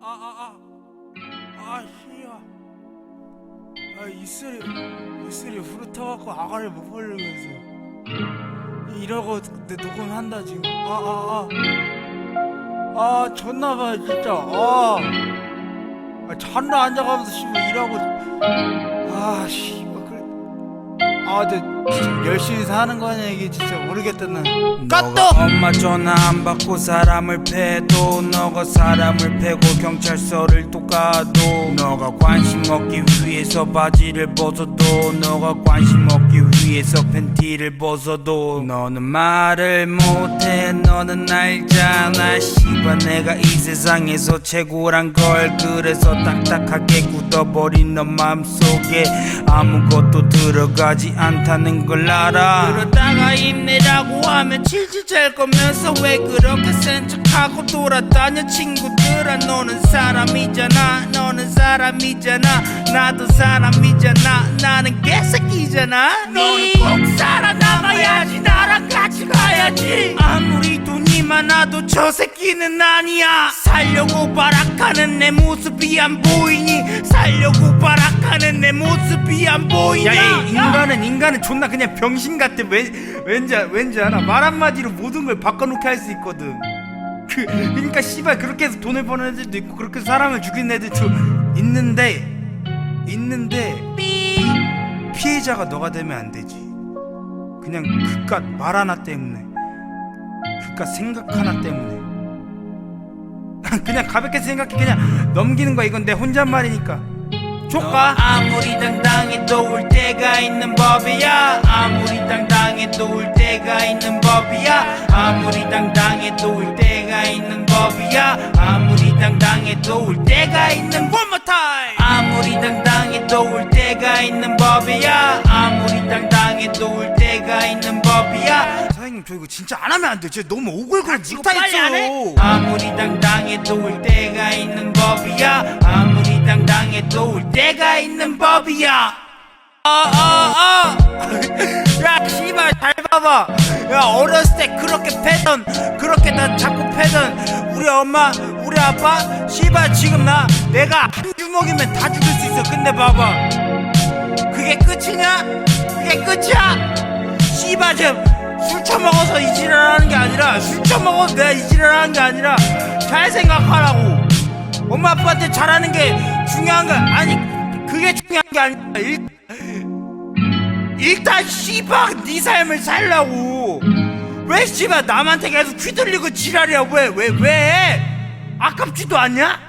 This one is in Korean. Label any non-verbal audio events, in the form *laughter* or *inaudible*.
아아아아아 아, 씨야. 아 이슬이 이슬이 후르터갖고 아가를 못 벌리고 있어 이러고 내 녹음한다 지금. 아아아. 아 졌나봐 진짜. 아, 아 잔나 앉아가면서 씨발 일하고. 아 씨발 그래. 아 근데 진짜 열심히 사는 거냐 이게 진짜 모르겠다 난 너가. 엄마 전화 안 받고 사람을 패도 너가 사람을 패고 경찰서를 또 가도 너가 관심 얻기 위해서 바지를 벗어도 너가 관심 얻기 위해서 팬티를 벗어도 너는 말을 못해 너는 알잖아. 씨발 내가 이 세상에서 최고란 걸. 그래서 딱딱하게 굳어버린 너 맘속에 아무것도 들어가지 않다는 걸 알아. 그러다가 힘내라고 하면 질질 잘 거면서 왜 그렇게 센 척하고 돌아다녀? 친구들아 너는 사람이잖아. 너는 사람이잖아. 나도 사람이잖아. 나는 개새끼잖아. 너는 꼭 살아남아야지. 나랑 같이 가야지 많아도 저 새끼는 아니야. 살려고 발악하는 내 모습이 안 보이니? 살려고 발악하는 내 모습이 안 보이냐? 야 이 인간은 인간은 존나 그냥 병신 같아. 왠, 왠지 왠지 알아? 말 한마디로 모든 걸 바꿔놓게 할 수 있거든. 그 그러니까 씨발 그렇게 해서 돈을 버는 애들도 있고 그렇게 해서 사람을 죽이는 애들도 있는데 있는데 피해자가 너가 되면 안 되지. 그냥 그깟 말 하나 때문에 그깟 생각 하나 때문에. 그냥 가볍게 생각해. 그냥 넘기는 거야. 이건 내 혼잣말이니까. 족가? 아무리 당당해도 울 때가 있는 법이야. 아무리 당당해도 울 때가 있는 법이야. 아무리 당당해도 울 때가 있는 법이야. 아무리 당당해도 울 때가 있는 One more time! 아무리 당당해도 울 때가 있는 법이야. 아무리 당당해도 울 때가 있는 사장님 저 이거 진짜 안 하면 안 돼. 진짜 너무 오글거려. 이거 못하겠어. 빨리 안 해? 아무리 당당해도 울 때가 있는 법이야. 아무리 당당해도 울 때가 있는 법이야. 아아아 *laughs* 야 씨발 잘 봐봐. 야 어렸을 때 그렇게 패던 그렇게 나 자꾸 패던 우리 엄마 우리 아빠? 씨발 지금 나 내가 한 주먹이면 다 죽일 수 있어. 근데 봐봐. 그게 끝이냐? 그게 끝이야? 씨발 지금 술 처먹어서 이 지랄하는 게 아니라 술 처먹어서 내가 이 지랄하는 게 아니라 잘 생각하라고. 엄마 아빠한테 잘하는 게 중요한 거 아니 그게 중요한 게 아니라 일, 일단 씨발 네 삶을 살라고. 왜 씨발 남한테 계속 휘둘리고 지랄이야 왜 왜 왜, 아깝지도 않냐?